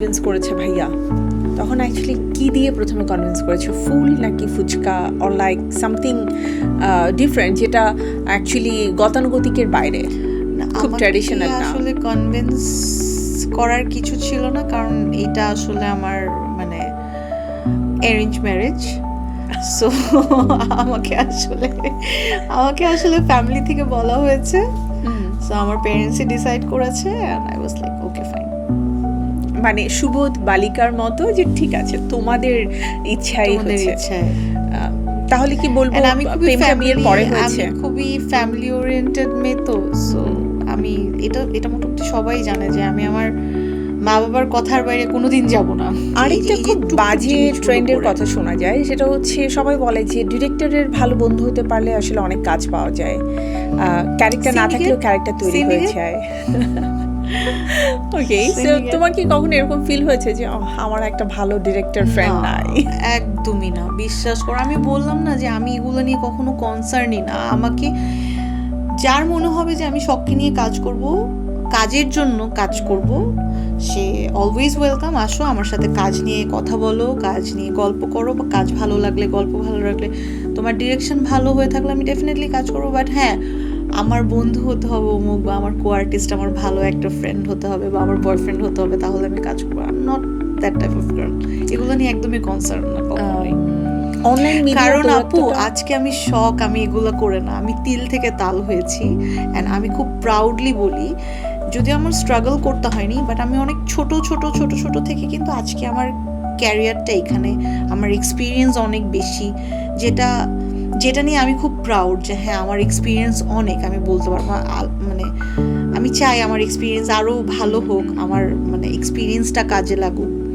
Convince করেছে ভাইয়া? তখন অ্যাকচুয়ালি কি দিয়ে প্রথমে কনভিন্স করেছে? ফুল নাকি fuchka? Or like something different যেটা অ্যাকচুয়ালি গতানুগতিকের বাইরে? খুব traditional না। আসলে কনভিন্স করার কিছু ছিল না কারণ এটা আসলে আমার মানে অ্যারেঞ্জ ম্যারেজ সো আমাকে আসলে আমাকে আসলে ফ্যামিলি থেকে বলা হয়েছে। সো আমার প্যারেন্টসই ডিসাইড করেছে and I was like okay fine মানে সুবোধ বালিকার মতো যে ঠিক আছে তোমাদের ইচ্ছাই হয়েছে তাহলে কি বলব আমি খুবই প্রেমটা বিয়ের পরে হয়েছে। খুবই ফ্যামিলি ওরিয়েন্টেড মেয়ে তো সো আমি এটা এটা মোটামুটি সবাই জানে যে আমি আমার মা বাবার কথার বাইরে কোনোদিন যাব না। আরেকটা খুব বাজে ট্রেন্ডের কথা শোনা যায় সেটা হচ্ছে সবাই বলে যে ডিরেক্টরের ভালো বন্ধু হতে পারলে আসলে অনেক কাজ পাওয়া যায়। ক্যারেক্টার না থাকলেও ক্যারেক্টার তৈরি হয়ে যায়। ওকে সো তোমার কি কখনো এরকম ফিল হয়েছে যে আমার একটা ভালো ডিরেক্টর ফ্রেন্ড নাই একদমই না। বিশ্বাস করো আমি বললাম না যে আমি এগুলো নিয়ে কখনো কনসার্নই না। আমাকে যার মনে হবে যে আমি শখকে নিয়ে কাজ করব কাজের জন্য কাজ করব সে অলওয়েজ ওয়েলকাম আসো আমার সাথে কাজ নিয়ে কথা বলো কাজ নিয়ে গল্প করো বা কাজ ভালো লাগলে গল্প ভালো লাগলে তোমার ডিরেকশন ভালো হয়ে থাকলে আমি ডেফিনেটলি কাজ করব বাট হ্যাঁ আমার বন্ধু হতে হবে অমুক বা আমার কো আর্টিস্ট আমার ভালো একটা ফ্রেন্ড হতে হবে বা আমার বয়ফ্রেন্ড হতে হবে তাহলে আমি কাজ করব। I not that type of girl এগুলো নিয়ে একদমই কনসার্ন না কখনোই। অনলাইন কারণ আপু আজকে আমি শখ আমি এগুলো করে না। আমি তিল থেকে তাল হয়েছি অ্যান্ড আমি খুব প্রাউডলি বলি যদিও আমার স্ট্রাগল করতে হয়নি বাট আমি অনেক ছোট ছোট ছোট ছোট থেকে কিন্তু আজকে আমার ক্যারিয়ারটা এখানে আমার এক্সপিরিয়েন্স অনেক বেশি যেটা যেটা নিয়ে আমি খুব প্রাউড যে হ্যাঁ আমার এক্সপিরিয়েন্স অনেক, আমি বলতে পারব মানে আমি চাই আমার এক্সপিরিয়েন্স আরও ভালো হোক, আমার মানে এক্সপিরিয়েন্সটা কাজে লাগুক।